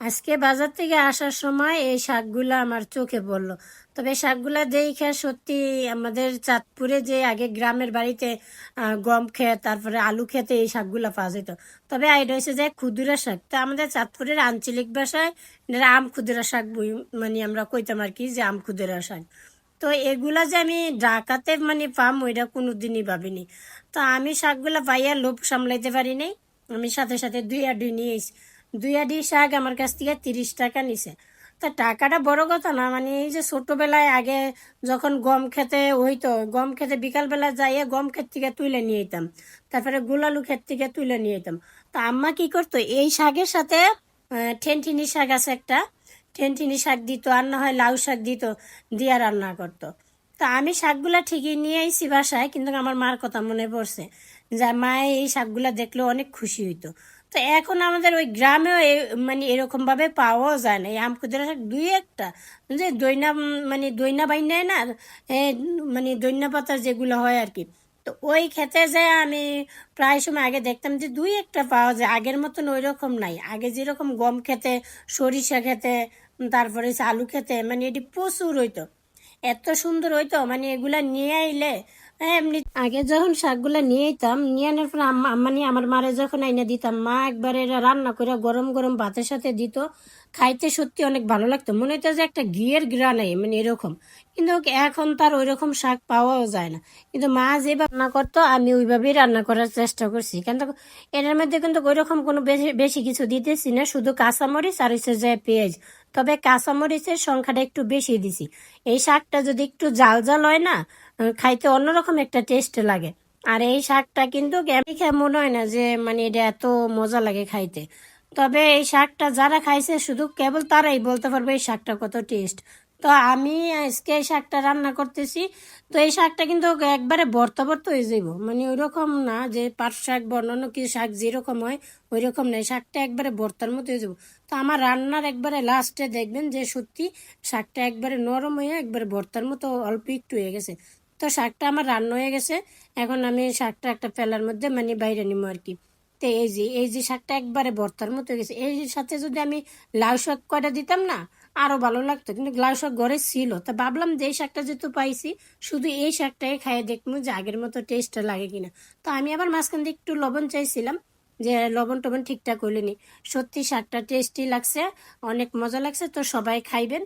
আজকে বাজার থেকে আসার সময় এই শাকগুলো আমার চোখে পড়ল। তবে শাকগুলা দেখে সত্যি আমাদের চাঁদপুরে যে আগে গ্রামের বাড়িতে গম ক্ষেত, তারপরে আলু খেতে এই শাকগুলা পাওয়া যেত। তবে এটা হচ্ছে যে ক্ষুদিরা শাক। তো আমাদের চাঁদপুরের আঞ্চলিক ভাষায় আম ক্ষুদিরা শাক মানে আমরা কইতাম আর কি যে আম ক্ষুদিরা শাক। তো এগুলা যে আমি ঢাকাতে মানে পাম, ওইটা কোনোদিনই ভাবিনি। তো আমি শাকগুলা পাইয়া লোভ সামলাইতে পারি নাই। আমি সাথে সাথে দুই আডি নিয়ে এসি দুই আডি শাক আমার কাছ থেকে তিরিশ টাকা নিছে। তা টাকাটা বড় কথা না মানে এই যে ছোটবেলায় আগে যখন গম খেতে হইতো, গম খেতে বিকালবেলা যাইয়ে গম ক্ষেত থেকে তুলে নিয়ে যেতাম তারপরে গুলালু ক্ষেত থেকে তুলে নিয়ে যেতাম তা আম্মা কি করতো, এই শাকের সাথে ঠেনঠিনি শাক আছে একটা, ঠেনঠিনি শাক দিত, আর না হয় লাউ শাক দিত, দিয়া রান্না করতো। তা আমি শাকগুলা ঠিকই নিয়ে আইছি বাসায়, কিন্তু আমার মার কথা মনে পড়ছে। যে মা এই শাকগুলা দেখলে অনেক খুশি হইতো। তো এখন আমাদের ওই গ্রামেও মানে এরকম ভাবে পাওয়াও যায় না। এই আমকুদের শাক দুই একটা। যে উম, মানে দইনা বাইনায় না মানে দইনা পাতা যেগুলো হয় আর কি তো ওই খেতে যে আমি প্রায় সময় আগে দেখতাম যে দুই একটা পাওয়া যায়। আগের মতন ওই রকম নাই। আগে যেরকম গম খেতে সরিষা খেতে তারপরে আলু খেতে মানে এটি প্রচুর হইতো। এত সুন্দর হইতো মানে এগুলা নিয়ে আইলে এমনি আগে যখন শাকগুলা নিয়ে আইতাম, নিয়ে আনার পর মানে আমার মারে যখন দিতাম, মা রান্না করে গরম গরম ভাতের সাথে দিত। খাইতে সত্যি অনেক ভালো লাগতো। মনে হতো যে একটা ঘিয়ের গ্রানাই মানে এরকম। কিন্তু এখন তার ওই রকম শাক পাওয়াও যায় না। কিন্তু মা যেভাবে রান্না করতো, আমি ওইভাবেই রান্না করার চেষ্টা করছি। কিন্তু এটার মধ্যে কিন্তু ওই রকম কোনো বেশি কিছু দিতেছি না। শুধু কাঁচামরিচ আর হচ্ছে যে পেঁয়াজ। তবে কাঁচামরিচের সংখ্যাটা একটু বেশি দিছি। এই শাকটা যদি একটু জাল জাল হয় না খাইতে অন্যরকম একটা টেস্ট লাগে। আর এই শাকটা কিন্তু মনে হয় না যে মানে এটা এত মজা লাগে খাইতে। তবে এই শাকটা যারা খাইছে, শুধু কেবল তারাই বলতে পারবে এই শাকটা কত টেস্ট। তো আমি আজকে এই শাকটা রান্না করতেছি। তো এই শাকটা কিন্তু একবারে ভর্তা ভর্তা হয়ে যাব মানে ওই রকম না যে পাট শাক বা অন্যান্য কি শাক যেরকম হয় ওই রকম শাকটা একবারে ভর্তার মতো হয়ে যাব তো আমার রান্নার একবারে লাস্টে দেখবেন যে সত্যি শাকটা একবারে নরম হয়ে একবারে ভর্তার মতো অল্প একটু হয়ে গেছে। তো শাকটা আমার রান্না হয়ে গেছে। এখন আমি শাকটা একটা পেলার মধ্যে মানে বাইরে নিবো আর কি। তো এই যে এই যে শাকটা একবারে ভর্তার মতো হয়ে গেছে। এই সাথে যদি আমি লাউ শাক কয়টা দিতাম না আরও ভালো লাগতো। কিন্তু লাউ শাক ঘরে ছিল। তা ভাবলাম যে শাকটা যেহেতু পাইছি, শুধু এই শাকটাই খাইয়ে দেখব যে আগের মতো টেস্ট লাগে কিনা। তো আমি আবার মাঝখান দিয়ে একটু লবণ চাইছিলাম যে লবণ টবণ ঠিকঠাক হইলেনি সত্যি শাকটা টেস্টি লাগছে, অনেক মজা লাগছে, তো সবাই খাইবেন।